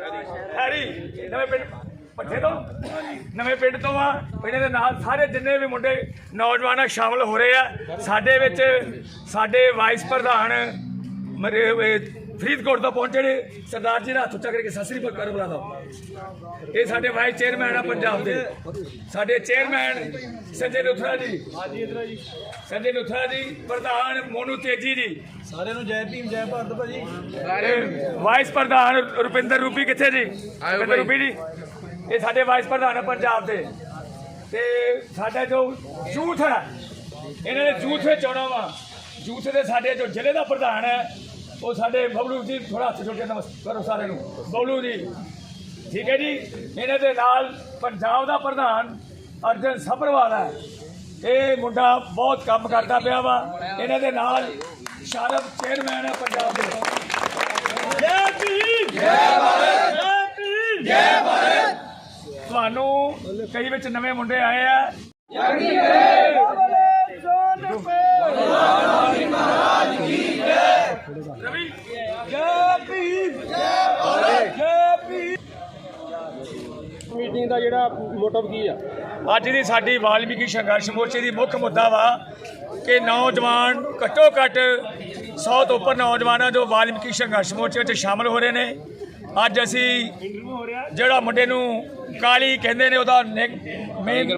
Harry ਨਵੇਂ ਪਿੰਡ ਪੱਠੇ ਤੋਂ? ਨਵੇਂ ਪਿੰਡ ਤੋਂ ਆ। ਇਹਨਾਂ ਦੇ ਨਾਲ ਸਾਰੇ ਜਿੰਨੇ ਵੀ ਮੁੰਡੇ ਨੌਜਵਾਨ ਆ, ਸ਼ਾਮਲ ਹੋ ਰਹੇ ਆ। ਸਾਡੇ ਵਿੱਚ ਸਾਡੇ ਵਾਈਸ ਪ੍ਰਧਾਨ, ਮਰੇ ਫਰੀਦਕੋਟ ਤੋਂ ਪਹੁੰਚੇ ਨੇ। ਸਰਦਾਰ ਜੀ ਦਾ ਹੱਥ ਉੱਚਾ ਕਰਕੇ ਸਤਿ ਸ੍ਰੀ ਅਕਾਲ ਬੁਲਾ ਦਿਓ ਇਹ ਸਾਡੇ ਵਾਈਸ ਚੇਅਰਮੈਨ ਆ ਪੰਜਾਬ ਦੇ। ਸਾਡੇ ਚੇਅਰਮੈਨ ਸੰਜੇ ਲੁਥਰਾ ਜੀ। ਸੰਜੇ ਲੁਥਰਾ ਜੀ ਪ੍ਰਧਾਨ ਮੋਨੂ ਤੇਜੀ ਜੀ। ਸਾਰਿਆਂ ਨੂੰ ਜੈ ਭੀਮ ਜੈ ਭਾਰਤ ਭਾਜੀ। ਵਾਈਸ ਪ੍ਰਧਾਨ ਰੁਪਿੰਦਰ ਰੂਪੀ ਕਿੱਥੇ ਜੀ? ਰੁਪਿੰਦਰ ਰੂਪੀ ਜੀ। ਇਹ ਸਾਡੇ ਵਾਈਸ ਪ੍ਰਧਾਨ ਆ ਪੰਜਾਬ ਦੇ। ਤੇ ਸਾਡਾ ਜੋ ਯੂਥ ਹੈ ਇਹਨਾਂ ਨੇ ਯੂਥ ਵਿੱਚ ਆਉਣਾ ਵਾ। ਯੂਥ ਦੇ ਸਾਡੇ ਜੋ ਜ਼ਿਲ੍ਹੇ ਦਾ ਪ੍ਰਧਾਨ ਹੈ ਉਹ ਸਾਡੇ ਬਬਲੂ ਜੀ ਥੋੜਾ ਹੱਥ ਜੋੜ ਕੇ ਨਮਸਕਾਰ ਕਰੋ ਸਾਰਿਆਂ ਨੂੰ। ਬਬਲੂ ਜੀ ਠੀਕ ਹੈ ਜੀ? ਇਹਨਾਂ ਦੇ ਨਾਲ ਪੰਜਾਬ ਦਾ ਪ੍ਰਧਾਨ ਅਰਜਨ ਸਭਰਵਾਲ ਹੈ। ਇਹ ਮੁੰਡਾ ਬਹੁਤ ਕੰਮ ਕਰਦਾ ਪਿਆ ਵਾ। ਇਹਨਾਂ ਦੇ ਨਾਲ ਸ਼ਾਰਬ ਚੇਅਰਮੈਨ ਹੈ ਪੰਜਾਬ ਦੇ। ਜੈ ਭੀਮ! ਜੈ ਭਾਰਤ! ਜੈ ਭੀਮ! ਜੈ ਭਾਰਤ! ਤੁਹਾਨੂੰ ਕਈ ਵਿੱਚ ਨਵੇਂ ਮੁੰਡੇ ਆਏ ਆ। ਰਵੀ ਜੈ ਭੀਮ ਜੈ ਭਾਰਤ ਜੈ ਭੀਮ ਮੀਟਿੰਗ ਦਾ ਜਿਹੜਾ ਮੋਟਿਵ ਕੀ ਆ? ਅੱਜ ਦੀ ਸਾਡੀ ਵਾਲਮੀਕੀ ਸੰਘਰਸ਼ ਮੋਰਚੇ ਦੀ ਮੁੱਖ ਮੁੱਦਾ ਵਾ ਕਿ ਨੌਜਵਾਨ ਘੱਟੋ ਘੱਟ 100 ਤੋਂ ਉੱਪਰ ਨੌਜਵਾਨਾਂ ਜੋ ਵਾਲਮੀਕੀ ਸੰਘਰਸ਼ ਮੋਰਚੇ ਵਿੱਚ ਸ਼ਾਮਲ ਹੋ ਰਹੇ ਨੇ। ਅੱਜ ਅਸੀਂ ਜਿਹੜਾ ਮੁੰਡੇ ਨੂੰ ਕਾਲੀ ਕਹਿੰਦੇ ਨੇ ਉਹਦਾ ਮੇਨ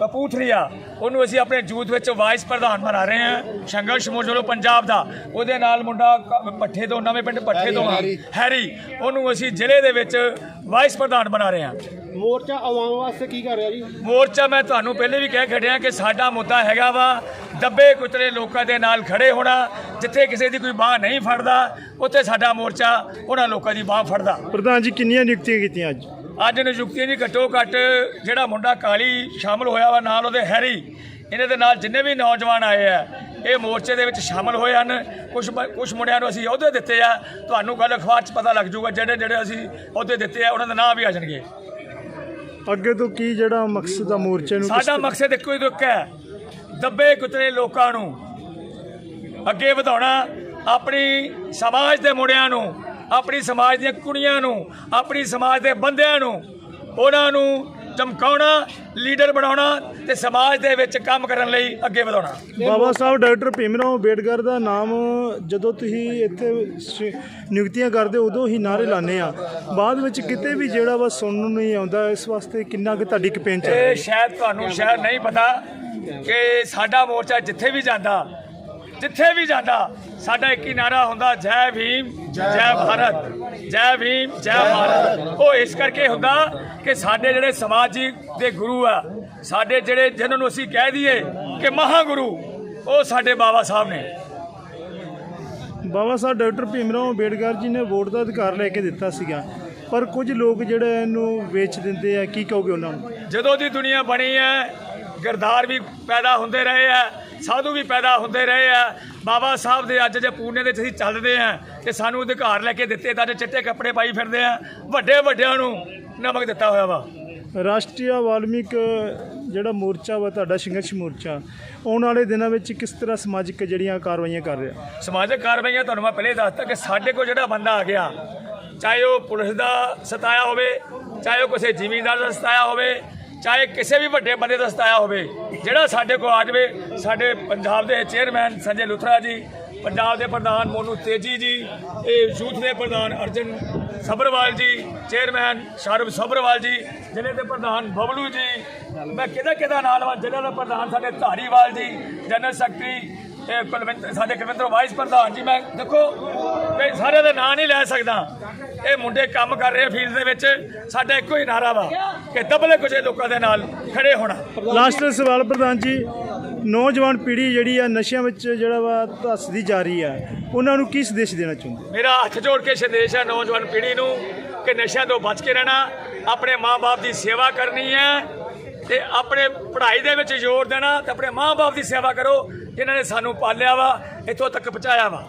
ਕਪੂਥਲੀਆ ਉਹਨੂੰ ਅਸੀਂ ਆਪਣੇ ਜੂਥ ਵਿੱਚ ਵਾਈਸ ਪ੍ਰਧਾਨ ਬਣਾ ਰਹੇ ਹਾਂ। ਸੰਘਰਸ਼ ਮੋਰਚੇ ਵੱਲੋਂ ਪੰਜਾਬ ਦਾ। ਉਹਦੇ ਨਾਲ ਮੁੰਡਾ ਪੱਠੇ ਤੋਂ ਨਵੇਂ ਪਿੰਡ ਪੱਠੇ ਤੋਂ ਹੈਰੀ ਉਹਨੂੰ ਅਸੀਂ ਜ਼ਿਲ੍ਹੇ ਦੇ ਵਿੱਚ ਵਾਈਸ ਪ੍ਰਧਾਨ ਬਣਾ ਰਹੇ ਹਾਂ। ਮੋਰਚਾ ਆਵਾਮ ਵਾਸਤੇ ਕੀ ਕਰ ਰਿਹਾ ਜੀ? ਮੋਰਚਾ ਮੈਂ ਤੁਹਾਨੂੰ ਪਹਿਲੇ ਵੀ ਕਹਿ ਖੜਿਆ ਕਿ ਸਾਡਾ ਮੁੱਦਾ ਹੈਗਾ ਵਾ ਦੱਬੇ ਕੁਚਲੇ ਲੋਕਾਂ ਦੇ ਨਾਲ ਖੜੇ ਹੋਣਾ ਜਿੱਥੇ ਕਿਸੇ ਦੀ ਕੋਈ ਬਾਹ ਨਹੀਂ ਫੜਦਾ ਉੱਥੇ ਸਾਡਾ ਮੋਰਚਾ ਉਹਨਾਂ ਲੋਕਾਂ ਦੀ ਬਾਹ ਫੜਦਾ। ਪ੍ਰਧਾਨ ਜੀ ਕਿੰਨੀਆਂ ਨਿਯੁਕਤੀਆਂ ਕੀਤੀਆਂ ਅੱਜ? ਅੱਜ ਨਿਯੁਕਤੀਆਂ ਜੀ ਘੱਟੋ ਘੱਟ ਜਿਹੜਾ ਮੁੰਡਾ ਕਾਲੀ ਸ਼ਾਮਲ ਹੋਇਆ ਵਾ ਨਾਲ ਉਹਦੇ ਹੈਰੀ ਇਹਨਾਂ ਦੇ ਨਾਲ ਜਿੰਨੇ ਵੀ ਨੌਜਵਾਨ ਆਏ ਆ ਇਹ ਮੋਰਚੇ ਦੇ ਵਿੱਚ ਸ਼ਾਮਲ ਹੋਏ ਹਨ। ਕੁਝ ਕੁਝ ਮੁੰਡਿਆਂ ਨੂੰ ਅਸੀਂ ਅਹੁਦੇ ਦਿੱਤੇ ਆ। ਤੁਹਾਨੂੰ ਕੱਲ ਅਖਬਾਰ 'ਚ ਪਤਾ ਲੱਗ ਜਾਊਗਾ ਜਿਹੜੇ ਜਿਹੜੇ ਅਸੀਂ ਅਹੁਦੇ ਦਿੱਤੇ ਆ ਉਹਨਾਂ ਦੇ ਨਾਂ ਵੀ ਆ ਜਾਣਗੇ। ਅੱਗੇ ਤੋਂ ਕੀ ਜਿਹੜਾ ਮਕਸਦ ਆ ਮੋਰਚੇ ਨੂੰ? ਸਾਡਾ ਮਕਸਦ ਇੱਕੋ ਹੀ ਦੁੱਖ ਹੈ। ਦੱਬੇ ਕੁਚਲੇ ਲੋਕਾਂ ਨੂੰ। ਅੱਗੇ ਵਧਾਉਣਾ, ਆਪਣੀ ਸਮਾਜ ਦੇ ਮੁੰਡਿਆਂ ਨੂੰ, ਆਪਣੀ ਸਮਾਜ ਦੀਆਂ ਕੁੜੀਆਂ ਨੂੰ, ਆਪਣੀ ਸਮਾਜ ਦੇ ਬੰਦਿਆਂ ਨੂੰ, ਉਹਨਾਂ ਨੂੰ ਚਮਕਾਉਣਾ ਲੀਡਰ ਬਣਾਉਣਾ ਤੇ ਸਮਾਜ ਦੇ ਵਿੱਚ ਕੰਮ ਕਰਨ ਲਈ ਅੱਗੇ ਵਧਾਉਣਾ। ਬਾਬਾ ਸਾਹਿਬ ਡਾਕਟਰ ਭੀਮਰਾਓ ਅੰਬੇਡਕਰ ਦਾ ਨਾਮ ਜਦੋਂ ਤੁਸੀਂ ਇੱਥੇ ਨਿਯੁਕਤੀਆਂ ਕਰਦੇ ਹੋ, ਉਦੋਂ ਹੀ ਨਾਰੇ ਲਾਣੇ ਆ ਬਾਅਦ ਵਿੱਚ ਕਿਤੇ ਵੀ ਜਿਹੜਾ ਵਾ ਸੁਣਨ ਨੂੰ ਨਹੀਂ ਆਉਂਦਾ ਇਸ ਵਾਸਤੇ ਕਿੰਨਾ ਕਿ ਤੁਹਾਡੀ ਕੈਂਪੇਨ ਚੱਲ ਰਹੀ ਇਹ ਸ਼ਾਇਦ ਤੁਹਾਨੂੰ ਸ਼ਾਇਦ ਨਹੀਂ ਪਤਾ ਕਿ ਸਾਡਾ ਮੋਰਚਾ ਜਿੱਥੇ ਵੀ ਜਾਂਦਾ ਜਿੱਥੇ ਵੀ ਜਾਂਦਾ ਸਾਡਾ ਇੱਕ ਹੀ ਨਾਰਾ ਹੁੰਦਾ ਜੈ ਭੀਮ ਜੈ ਭਾਰਤ। ਜੈ ਭੀਮ ਜੈ ਭਾਰਤ। ਉਹ ਇਸ ਕਰਕੇ ਹੁੰਦਾ ਕਿ ਸਾਡੇ ਜਿਹੜੇ ਸਮਾਜਿਕ ਦੇ ਗੁਰੂ ਆ ਸਾਡੇ ਜਿਹੜੇ ਜਿਨ੍ਹਾਂ ਨੂੰ ਅਸੀਂ ਕਹਿ ਦਈਏ ਕਿ ਮਹਾਗੁਰੂ ਉਹ ਸਾਡੇ ਬਾਬਾ ਸਾਹਿਬ ਨੇ। ਬਾਬਾ ਸਾਹਿਬ ਡਾਕਟਰ ਭੀਮਰਾਓ ਅੰਬੇਡਕਰ ਜੀ ਨੇ ਵੋਟ ਦਾ ਅਧਿਕਾਰ ਲੈ ਕੇ ਦਿੱਤਾ ਸੀਗਾ। ਪਰ ਕੁਝ ਲੋਕ ਜਿਹੜੇ ਇਹਨੂੰ ਵੇਚ ਦਿੰਦੇ ਆ ਕੀ ਕਹੋਗੇ ਉਹਨਾਂ ਨੂੰ? ਜਦੋਂ ਦੀ ਦੁਨੀਆ ਬਣੀ ਹੈ ਗਰਦਾਰ ਵੀ ਪੈਦਾ ਹੁੰਦੇ ਰਹੇ ਆ ਸਾਧੂ ਵੀ ਪੈਦਾ ਹੁੰਦੇ ਰਹੇ ਆ। ਬਾਬਾ ਸਾਹਿਬ ਦੇ ਅੱਜ ਜੇ ਪੂਰਨੇ ਦੇ ਅਸੀਂ ਚੱਲਦੇ ਆ ਤੇ ਸਾਨੂੰ ਅਧਿਕਾਰ ਲੈ ਕੇ ਦਿੱਤੇ ਤਾਂ ਚਿੱਟੇ ਕੱਪੜੇ ਪਾਈ ਫਿਰਦੇ ਆ। ਵੱਡੇ ਵੱਡਿਆਂ ਨੂੰ ਨਮਕ ਦਿੱਤਾ ਹੋਇਆ ਵਾ। ਰਾਸ਼ਟਰੀ ਵਾਲਮੀਕ ਜਿਹੜਾ ਮੋਰਚਾ ਵਾ ਤੁਹਾਡਾ ਸੰਘਰਸ਼ ਮੋਰਚਾ ਆਉਣ ਵਾਲੇ ਦਿਨਾਂ ਵਿੱਚ ਕਿਸ ਤਰ੍ਹਾਂ ਸਮਾਜਿਕ ਜਿਹੜੀਆਂ ਕਾਰਵਾਈਆਂ ਕਰ ਰਿਹਾ? ਸਮਾਜਿਕ ਕਾਰਵਾਈਆਂ ਤੁਹਾਨੂੰ ਮੈਂ ਪਹਿਲੇ ਦੱਸਤਾ ਕਿ ਸਾਡੇ ਕੋਲ ਜਿਹੜਾ ਬੰਦਾ ਆ ਗਿਆ ਚਾਹੇ ਉਹ ਪੁਲਿਸ ਦਾ ਸਤਾਇਆ ਹੋਵੇ ਚਾਹੇ ਉਹ ਕਿਸੇ ਜ਼ਿਮੀਂਦਾਰ ਦਾ ਸਤਾਇਆ ਹੋਵੇ ਚਾਹੇ ਕਿਸੇ ਵੀ ਵੱਡੇ ਬੰਦੇ ਦਾ ਸਤਾਇਆ ਹੋਵੇ, ਜਿਹੜਾ ਸਾਡੇ ਕੋਲ ਆ ਜਾਵੇ, ਸਾਡੇ ਪੰਜਾਬ ਦੇ ਚੇਅਰਮੈਨ ਸੰਜੇ ਲੁਥਰਾ ਜੀ, ਪੰਜਾਬ ਦੇ ਪ੍ਰਧਾਨ ਮੋਨੂ ਤੇਜੀ ਜੀ, ਇਹ ਯੂਥ ਦੇ ਪ੍ਰਧਾਨ ਅਰਜਨ ਸਬਰਵਾਲ ਜੀ ਚੇਅਰਮੈਨ ਸ਼ਾਰਬ ਸਬਰਵਾਲ ਜੀ, ਜ਼ਿਲ੍ਹੇ ਦੇ ਪ੍ਰਧਾਨ ਬਬਲੂ ਜੀ, ਮੈਂ ਕਿਹਦਾ ਕਿਹਦਾ ਨਾਲ ਵਾ ਜ਼ਿਲ੍ਹੇ ਦਾ ਪ੍ਰਧਾਨ ਸਾਡੇ ਧਾਰੀਵਾਲ ਜੀ ਜਨਰਲ ਸੈਕਟਰੀ ਇਹ ਕੁਲਵਿੰਦਰ ਸਾਡੇ ਕੁਲਵਿੰਦਰ ਵਾਈਸ ਪ੍ਰਧਾਨ ਜੀ, ਮੈਂ ਦੇਖੋ, ਮੈਂ ਸਾਰਿਆਂ ਦੇ ਨਾਂ ਨਹੀਂ ਲੈ ਸਕਦਾ। ਇਹ ਮੁੰਡੇ ਕੰਮ ਕਰ ਰਹੇ ਫੀਲਡ ਦੇ ਵਿੱਚ। ਸਾਡਾ ਇੱਕੋ ਹੀ ਨਾਰਾ ਵਾ ਕਿ ਦਬਲੇ ਕੁਝੇ ਲੋਕਾਂ ਦੇ ਨਾਲ ਖੜੇ ਹੋਣਾ। ਲਾਸਟ ਸਵਾਲ ਪ੍ਰਧਾਨ ਜੀ ਨੌਜਵਾਨ ਪੀੜ੍ਹੀ ਜਿਹੜੀ ਆ ਨਸ਼ਿਆਂ ਵਿੱਚ ਜਿਹੜਾ ਵਾ ਧੱਸਦੀ ਜਾ ਰਹੀ ਆ ਉਹਨਾਂ ਨੂੰ ਕੀ ਸੰਦੇਸ਼ ਦੇਣਾ ਚਾਹੁੰਦੇ? ਮੇਰਾ ਹੱਥ ਜੋੜ ਕੇ ਸੰਦੇਸ਼ ਹੈ ਨੌਜਵਾਨ ਪੀੜ੍ਹੀ ਨੂੰ ਕਿ ਨਸ਼ਿਆਂ ਤੋਂ ਬਚ ਕੇ ਰਹਿਣਾ ਆਪਣੇ ਮਾਪੇ ਦੀ ਸੇਵਾ ਕਰਨੀ ਹੈ ਤੇ ਆਪਣੇ ਪੜ੍ਹਾਈ ਦੇ ਵਿੱਚ ਜ਼ੋਰ ਦੇਣਾ ਤੇ ਆਪਣੇ ਮਾਪੇ ਦੀ ਸੇਵਾ ਕਰੋ ਜਿਨ੍ਹਾਂ ਨੇ ਸਾਨੂੰ ਪਾਲਿਆ ਵਾ ਇੱਥੋਂ ਤੱਕ ਪਹੁੰਚਾਇਆ ਵਾ।